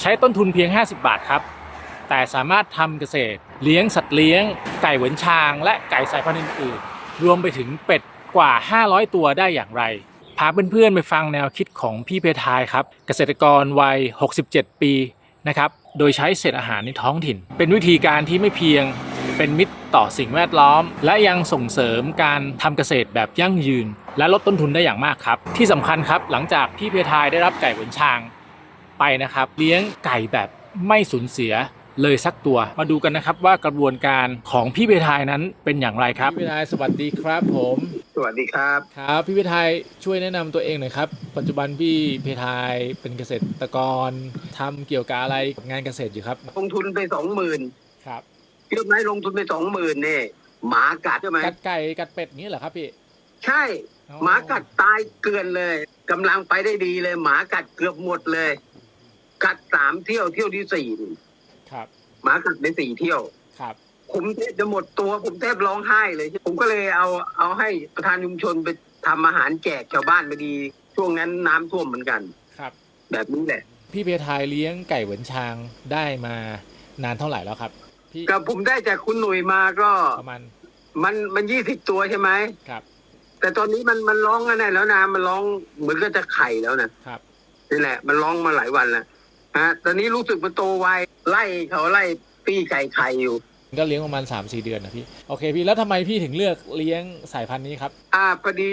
ใช้ต้นทุนเพียง 50 บาทครับ แต่สามารถทำเกษตรเลี้ยงสัตว์เลี้ยง ไก่เหวินชาง และไก่สายพันธุ์อื่นๆ รวมไปถึงเป็ดกว่า 500 ตัวได้อย่างไร พาเพื่อนๆไปฟังแนวคิดของพี่เพทายครับ เกษตรกรวัย 67 ปีนะครับ โดยใช้เศษอาหารในท้องถิ่น เป็นวิธีการที่ไม่เพียงเป็นมิตรต่อสิ่งแวดล้อม และยังส่งเสริมการทำเกษตรแบบยั่งยืน และลดต้นทุนได้อย่างมากครับ ที่สำคัญครับหลังจากพี่เพทายได้รับไก่เหวินชาง ไปนะครับ เลี้ยงไก่แบบไม่สูญเสียเลยสักตัวมาดูกันนะครับว่ากระบวนการของพี่เพทายนั้นเป็นอย่างไรครับพี่เพทายสวัสดีครับผม สวัสดีครับครับพี่เพทายช่วยแนะนำตัวเองหน่อยครับ ปัจจุบันพี่เพทายเป็นเกษตรกรทำเกี่ยวกับอะไรกับงานเกษตรอยู่ครับ ลงทุนไปสองหมื่นครับเชื่อไหมลงทุนไปสองหมื่นเนี่ยหมากัดใช่ไหมกัดไก่กัดเป็ดอย่างนี้เหรอครับพี่ใช่อ๋อหมากัดตายเกลือนเลยกำลังไปได้ดีเลย หมากัดเกือบหมดเลย กัดสามเที่ยวเที่ยวที่สี่ครับหมากัดไปสี่เที่ยวครับ ผมแทบจะหมดตัวผมแทบร้องไห้เลย ผมก็เลยเอาเอาให้ประธานชุมชนไปทำอาหารแจกชาวบ้านไปดีช่วงนั้นน้ำท่วมเหมือนกันครับ แบบนี้แหละ พี่เพทายเลี้ยงไก่เหวินชางได้มานานเท่าไหร่แล้วครับพี่กับผมได้จากคุณหนุ่ยมาก็ประมาณมันมันยี่สิบตัวใช่ไหมครับ แต่ตอนนี้มันมันร้องกันได้แล้วนะมันร้องเหมือนก็จะไข่แล้วนะครับนี่แหละ มันร้องมาหลายวันแล้ว ฮะตอนนี้รู้สึกมันโตไวไล่เขาไล่ปี้ไก่ไข่อยู่ ก็เลี้ยงประมาณ3-4เดือนนะพี่ โอเคพี่แล้วทำไมพี่ถึงเลือกเลี้ยงสายพันธุ์นี้ครับ อ่าพอดี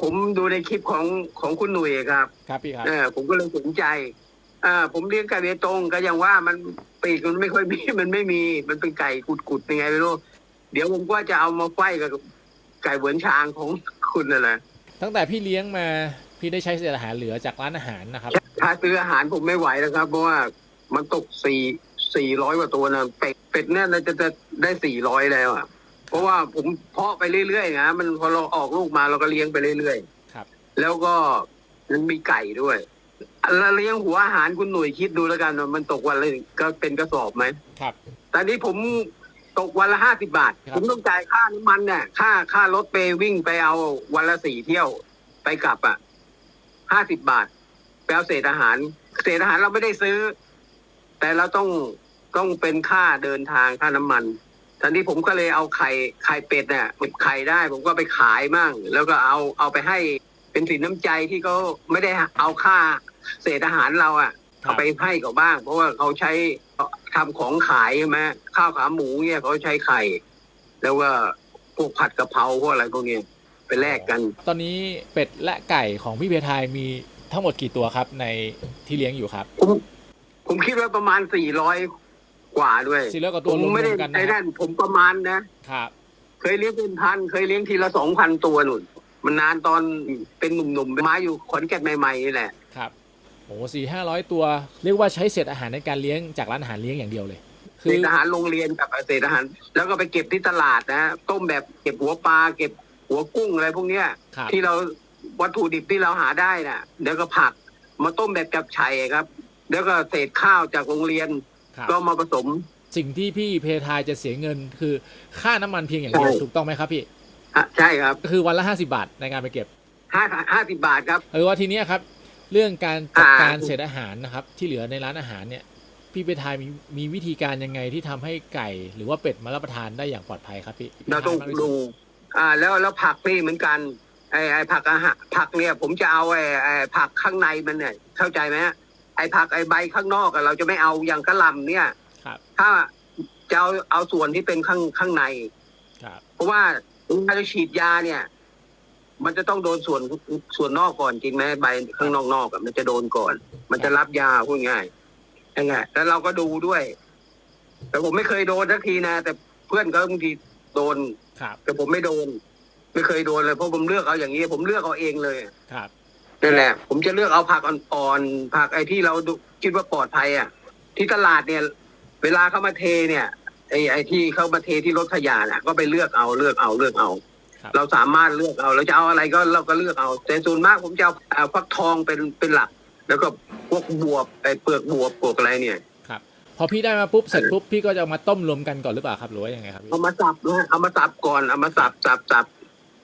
ผมดูในคลิปของของคุณหนุ่ยครับครับพี่ครับ เออผมก็เลยสนใจอ่าผมเลี้ยงไก่เบตงก็ยังว่ามันปีกมันไม่ค่อยมี มันไม่มีมันเป็นไก่กุดๆยังไงไม่รู้เดี๋ยวผมก็จะเอามาไฟกับไก่เหมือนช้างของคุณนั่นแหละตั้งแต่พี่เลี้ยงมาพี่ได้ใช้เศษอาหารเหลือจากร้านอาหารนะครับ ถ้าซื้ออาหารผมไม่ไหวแล้วครับ เพราะว่ามันตกสี่สี่ร้อยกว่าตัวนะเป็ดเป็ดเนี่ยน่าจะจะได้สี่ร้อยแล้วอะเพราะว่าผมเพาะไปเรื่อยๆนะมันพอเราออกลูกมาเราก็เลี้ยงไปเรื่อยครับๆแล้วก็มันมีไก่ด้วยแล้วเลี้ยงหัวอาหารคุณหน่วยคิดดูแล้วกันว่ามันตกวันละก็เป็นกระสอบไหมครับ ตอนนี้ผมตกวันละห้าสิบาทครับผมต้องจ่ายค่าน้ำมันเนี่ยค่าค่ารถไปวิ่งไปเอาวันละสี่เที่ยวไปกลับอะห้าสิบบาท ไปเอาเศษอาหาร เศษอาหารเราไม่ได้ซื้อ แต่เราต้องต้องเป็นค่าเดินทางค่าน้ำมันตอนนี้ผมก็เลยเอาไข่ไข่เป็ดเนี่ยเก็บไข่ได้ ผมก็ไปขายมั่ง แล้วก็เอาเอาไปให้เป็นสินน้ำใจที่เขาไม่ได้เอาค่าเศษอาหารเราอะครัเอาบไปให้เขาบ้าง เพราะว่าเขาใช้ทำของขายใช่ไหมข้าวขาหมูเนี่ยเขาใช้ไข่ แล้วก็พวกผัดกะเพราพวกอะไรพวกเนี้ยไปแลกกัน ตอนนี้เป็ดและไก่ของพี่เพทายมี ทั้งหมดกี่ตัวครับในที่เลี้ยงอยู่ครับผมผมคิดว่าประมาณสี่ร้อยกว่าด้วยสี่ร้อยกว่าผตัวมรวมไม่ได้ๆกันไอ้นะครันั่บนผมประมาณนะ ครับ เคยเลี้ยงเป็นพันเคยเลี้ยงทีละสองพันตัวหนุนมันนานตอนเป็นหนุ่มๆมาอยู่ขอนแก่นใหม่ๆนี่แหละ ครับโอ้สี่ห้าร้อยตัว เรียกว่าใช้เศษอาหารในการเลี้ยงจากร้านอาหารเลี้ยงอย่างเดียวเลยเศคือษอาหารโรงเรียนกับเศษอาหาร แล้วก็ไปเก็บที่ตลาดนะ ต้มแบบเก็บหัวปลาเก็บหัวกุ้งอะไรพวกเนี้ย ครับที่เรา วัตถุดิบที่เราหาได้น่ะเดี๋ยวก็ผักมาต้มแบบจับชัยครับ แล้วก็เศษข้าวจากโรงเรียน ครับก็มาผสม สิ่งที่พี่เพทายจะเสียเงินคือค่าน้ำมันเพียงอย่างเดียวใช่ ถูกต้องไหมครับพี่อะใช่ครับก็คือวันละห้าสิบาทในการไปเก็บ ห้าห้าสิบบาทครับ เออว่าทีเนี้ยครับ เรื่องการจัดอ่าการเศษอาหารนะครับ ที่เหลือในร้านอาหารเนี่ย พี่เพทายมีมีวิธีการยังไงที่ทำให้ไก่หรือว่าเป็ดมารับประทานได้อย่างปลอดภัยครับพี่เราต้องพี่ทยมกที่สุดู อ่า แล้วแล้วผักนี่เหมือนกัน ไอ้ไอ้ผักอาหารผักเนี่ย ผมจะเอาไอ้ไอ้ผักข้างในมันเนี่ย เข้าใจไหมฮะไอ้ผักไอ้ใบข้างนอกอะเราจะไม่เอาอย่างกระหลำเนี่ยครับ ถ้าจะเอาเอาส่วนที่เป็นข้างข้างใน ครับ เพราะว่าถ้าจะฉีดยาเนี่ย มันจะต้องโดนส่วนส่วนนอกก่อนจริงไหมใบข้างนอกนอกอะมันจะโดนก่อน มันจะรับยาพูดง่ายยังไงแล้วเราก็ดูด้วย แต่ผมไม่เคยโดนสักทีนะแต่เพื่อนก็บางทีโดนครับ แต่ผมไม่โดน ไม่เคยโดนเลยเพราะผมเลือกเอาอย่างนี้ ผมเลือกเอาเองเลยครับ นั่นแหละ ผมจะเลือกเอาผักอ่อนๆผักไอ้ที่เราดูคิดว่าปลอดภัยอะ ที่ตลาดเนี่ย เวลาเขามาเทเนี่ย ไอ้ไอ้ที่เขามาเทที่รถขยะน่ะ ก็ไปเลือกเอาเลือกเอาเลือกเอา ครับ เราสามารถเลือกเอาเราจะเอาอะไรก็เราก็เลือกเอา แต่ส่วนมากผมจะเอาเอาฟักทองเป็นเป็นหลัก แล้วก็พวกบวบไอ้เปลือกบวบปลวกอะไรเนี่ย ครับ พอพี่ได้มาปุ๊บเสร็จปุ๊บพี่ก็จะเอามาต้มรวมกันก่อนหรือเปล่าครับหรือว่ายังไงครับพี่เอามาสับนะเอามาสับก่อนเอามาสับสับสับ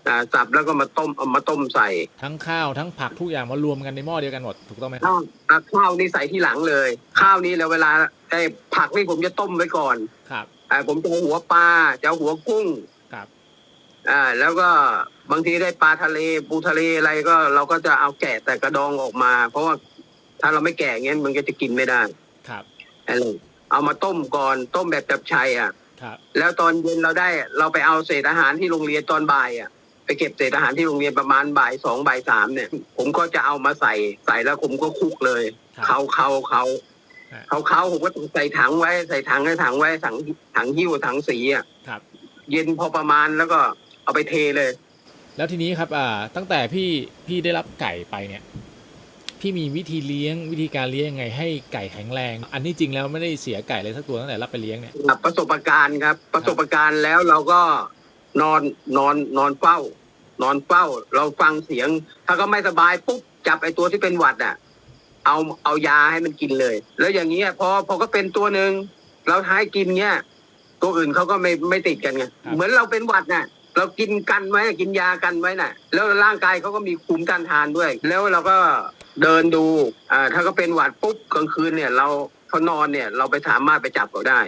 อ่าสับแล้วก็มาต้มเอามาต้มใส่ทั้งข้าวทั้งผักทุกอย่างมารวมกันในหม้อเดียวกันหมดถูกต้องไหมครับข้าวอะข้าวนี่ใส่ที่หลังเลย ข้าวนี่แล้วเวลาไอ้ผักนี่ผมจะต้มไว้ก่อนครับ อ่าผมจะเอาหัวปลาจะเอาหัวกุ้งครับ อ่า แล้วก็บางทีได้ปลาทะเลปูทะเลอะไรก็ เราก็จะเอาแกะแต่กระดองออกมา เพราะว่าถ้าเราไม่แกะเงี้ยมันก็จะกินไม่ได้ครับอะไรเอามาต้มก่อนต้มแบบจับชัยอะ ครับ แล้วตอนเย็นเราได้เราไปเอาเศษอาหารที่โรงเรียนตอนบ่ายอะ ไปเก็บเศษอาหารที่โรงเรียนประมาณบ่ายสองบ่ายสามเนี่ย ผมก็จะเอามาใส่ใส่แล้วผมก็คลุกเลยครับเขาเขาเขาฮะ เขาเขาผมก็ใส่ถังไว้ ใส่ถังให้ถังไว้ถังถังหิ้วถังสีอะครับ เย็นพอประมาณแล้วก็เอาไปเทเลย แล้วทีนี้ครับอ่าตั้งแต่พี่พี่ได้รับไก่ไปเนี่ยพี่มีวิธีเลี้ยงวิธีการเลี้ยงยังไงให้ไก่แข็งแรง อันนี้จริงแล้วไม่ได้เสียไก่เลยสักตัวตั้งแต่รับไปเลี้ยงเนี่ย ประสบการณ์ครับ ประสบการณ์แล้วเราก็นอนนอนนอนเฝ้า นอนเฝ้า เราฟังเสียง ถ้าก็ไม่สบายปุ๊บจับไอ้ตัวที่เป็นหวัดอะ เอาเอายาให้มันกินเลย แล้วอย่างเงี้ยพอพอก็เป็นตัวหนึ่งเราท้ายกินเงี้ยตัวอื่นเขาก็ไม่ไม่ติดกันไงครับเหมือนเราเป็นหวัดน่ะ เรากินกันไว้กินยากันไว้น่ะ แล้วร่างกายเขาก็มีภูมิต้านทานด้วย แล้วเราก็เดินดูอ่าถ้าก็เป็นหวัดปุ๊บกลางคืนเนี่ย เราเขานอนเนี่ย เราไปสามารถไปจับเขาได้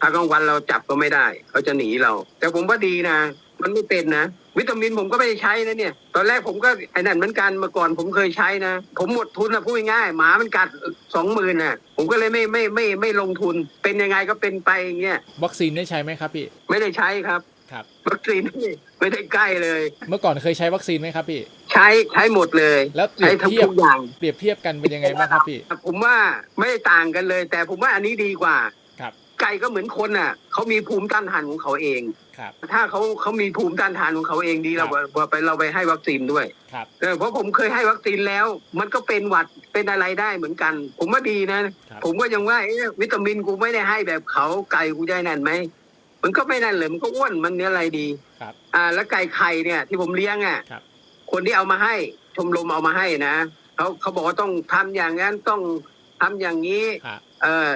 ถ้ากลางวันเราจับก็ไม่ได้เขาจะหนีเรา แต่ผมว่าดีนะมันไม่เป็นนะ วิตามินผมก็ไม่ได้ใช้นะเนี่ย ตอนแรกผมก็ไอ้นั่นเหมือนกันเมื่อก่อนผมเคยใช้นะ ผมหมดทุนนะพูดง่ายๆหมามันกัดสองหมื่นน่ะ ผมก็เลยไม่ไม่ไม่ไม่ไม่ลงทุน เป็นยังไงก็เป็นไปอย่างเงี้ย วัคซีนได้ใช้ไหมครับพี่ ไม่ได้ใช้ครับครับ วัคซีนไม่ไม่ได้ใกล้เลย เมื่อก่อนเคยใช้วัคซีนไหมครับพี่ ใช้ใช้หมดเลย แล้วเปรีใช้ยบทั้งเทียบทุกอย่างเปรียบเทียบกันเป็นยังไงบ้างครับพี่ ผมว่าไม่ได้ต่างกันเลย แต่ผมว่าอันนี้ดีกว่า ครับ ไก่ก็เหมือนคนน่ะเขามีภูมิต้านทานของเขาเอง ครับ ถ้าเขาเขามีภูมิต้านทานของเขาเองดีเราครับเราไปเราไปให้วัคซีนด้วยครับเออเพราะผมเคยให้วัคซีนแล้ว มันก็เป็นหวัดเป็นอะไรได้เหมือนกัน ผมว่าดีนะครับผมก็ยังว่าเอ๊ะวิตามินกูไม่ได้ให้แบบเขาไก่กูได้นั่นไหมมันก็ไม่นั่นเลยมันก็อ้วนมันเนื้ออะไรดีครับ อ่า แล้วไก่ไข่เนี่ย ที่ผมเลี้ยงอะครับคนที่เอามาให้ชมรมเอามาให้นะเขาเขาบอกว่าต้องทำอย่างนั้นต้องทำอย่างนี้ครับเออ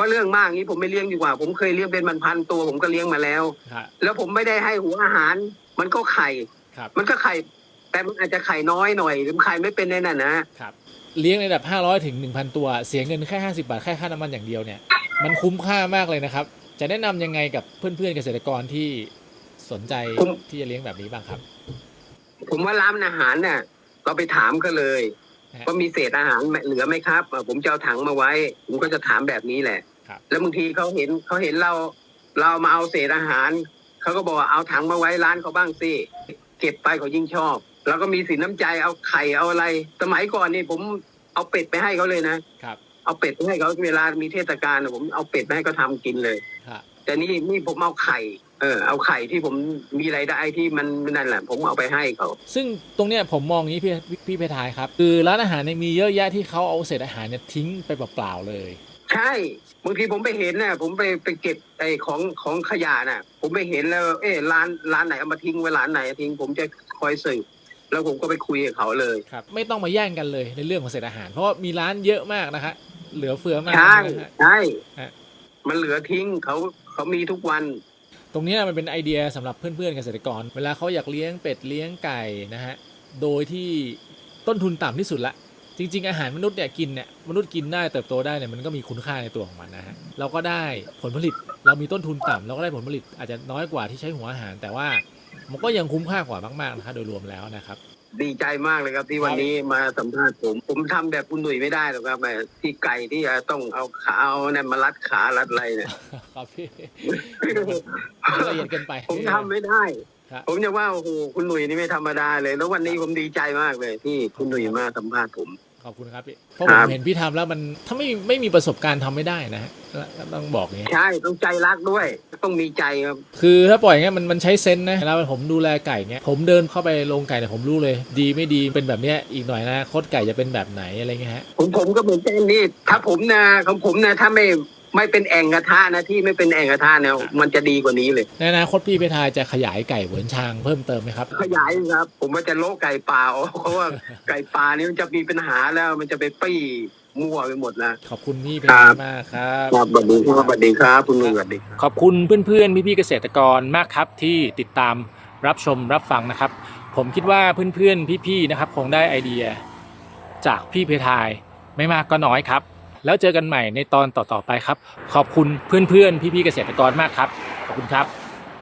ว่าเรื่องมากนี้ผมไม่เลี้ยงดีกว่า ผมเคยเลี้ยงเป็นมันพันตัว ผมก็เลี้ยงมาแล้วครับแล้วผมไม่ได้ให้หัวอาหาร มันก็ไข่ ครับ มันก็ไข่ แต่มันอาจจะไข่น้อยหน่อยหรือไข่ไม่เป็นในนั่นนะครับ เลี้ยงในระดับ 500 ถึง 1,000 ตัว เสียเงินแค่ 50 บาท แค่ค่าน้ำมันอย่างเดียวเนี่ย มันคุ้มค่ามากเลยนะครับ จะแนะนำยังไงกับเพื่อนๆเกษตรกรที่สนใจผมที่จะเลี้ยงแบบนี้บ้างครับ ผมว่าร้านอาหารเนี่ยเราไปถามก็เลยฮะ ว่ามีเศษอาหารเหลือไหมครับเอ่อผมจะเอาถังมาไว้ ผมก็จะถามแบบนี้แหละ ครับ แล้วบางทีเขาเห็นเขาเห็นเรา เรามาเอาเศษอาหารเขาก็บอกว่าเอาถังมาไว้ร้านเขาบ้างสิเก็บไปเขายิ่งชอบแล้วก็มีสินน้ำใจเอาไข่เอาอะไร สมัยก่อนนี่ผมเอาเป็ดไปให้เขาเลยนะครับ เอาเป็ดไปให้เขาเวลามีเทศกาลน่ะผมเอาเป็ดไปให้เขาทำกินเลยครับแต่นี่นี่ผมเอาไข่เออเอาไข่ที่ผมมีรายได้ที่มันนั่นแหละผมเอาไปให้เขา ซึ่งตรงเนี้ยผมมองอย่างนี้พี่พี่เพทายครับ คือร้านอาหารเนี่ยมีเยอะแยะที่เขาเอาเศษอาหารเนี่ยทิ้งไปเปล่าๆเลย ใช่บางทีผมไปเห็นน่ะ ผมไปไปเก็บไอ้ของของขยะน่ะ ผมไปเห็นแล้ว เอ๊ะร้านร้านไหนเอามาทิ้งไว้ร้านไหนทิ้งผมจะคอยสืบแล้วผมก็ไปคุยกับเขาเลยครับ ไม่ต้องมาแย่งกันเลยในเรื่องของเศษอาหาร เพราะว่ามีร้านเยอะมากนะฮะเหลือเฟือมากใช่นะฮะ ใช่ฮะ มันเหลือทิ้งเขาเขามีทุกวัน ตรงเนี้ยมันเป็นไอเดียสำหรับเพื่อนๆเกษตรกร เวลาเขาอยากเลี้ยงเป็ดเลี้ยงไก่นะฮะ โดยที่ต้นทุนต่ำที่สุดละ จริง ๆ อาหารมนุษย์เนี่ยกินเนี่ยมนุษย์กินได้เติบโตได้เนี่ยมันก็มีคุณค่าในตัวของมันนะฮะเราก็ได้ผลผลิตเรามีต้นทุนต่ำเราก็ได้ผลผลิตอาจจะน้อยกว่าที่ใช้หัวอาหาร แต่ว่ามันก็ยังคุ้มค่ากว่ามากๆนะครับโดยรวมแล้วนะครับ ดีใจมากเลยครับที่วันนี้มาสัมภาษณ์ผม ผมทำแบบคุณหนุ่ยไม่ได้หรอกครับแบบที่ไก่ที่จะต้องเอาขาเอาเนี่ยมารัดขารัดอะไรเนี่ย ครับพี่ละเอียดเกินไปผมทำไม่ได้ ครับ ผมจะว่าโอ้โหคุณหนุ่ยนี่ไม่ธรรมดาเลย แล้ววันนี้ผมดีใจมากเลยที่คุณหนุ่ยมาสัมภาษณ์ผม ขอบคุณครับพี่เพราะคผรัมบ เห็นพี่ทำแล้วมันถ้าไม่ไม่มีประสบการณ์ทำไม่ได้นะฮะก็ต้องบอกอย่างนี้ ใช่ต้องใจรักด้วย ต้องมีใจครับ คือถ้าปล่อยอย่างเงี้ยมันมันใช้เซนส์นะแล้วผมดูแลไก่เงี้ยผมเดินเข้าไปโรงไก่เนี่ยผมรู้เลย ดีไม่ดีเป็นแบบเนี้ยอีกหน่อยนะโคตรไก่จะเป็นแบบไหนอะไรเงี้ยฮะผมผมก็เหมือนกันนี่ถ้าผมนะของผมนะถ้าไม่ ไม่เป็นแอ่งกระทะนะที่ไม่เป็นแอ่งกระทะเนี่ยมันจะดีกว่านี้เลย ในอนาคตพี่เพทายจะขยายไก่เหมือนชางเพิ่มเติมไหมครับ ขยายครับ ผมว่าจะโลกไก่ป่าออกเพราะว่าไก่ป่านี่มันจะมีปัญหาแล้วมันจะไปปี้มั่วไปหมดนะ ขอบคุณพี่เพครัทายบมากครับครับสวัสดีครับสวัสดีครับคุณหนุ่ยสวัสดีครับขอบคุณเพื่อนๆพี่ๆเกษตรกรมากครับที่ติดตามรับชมรับฟังนะครับ ผมคิดว่าเพื่อนๆพี่ๆนะครับคงได้ไอเดีย จากพี่เพทายไม่มากก็น้อยครับ แล้วเจอกันใหม่ในตอนต่อๆไปครับ ขอบคุณเพื่อนๆ พี่ๆเกษตรกรมากครับ ขอบคุณครับ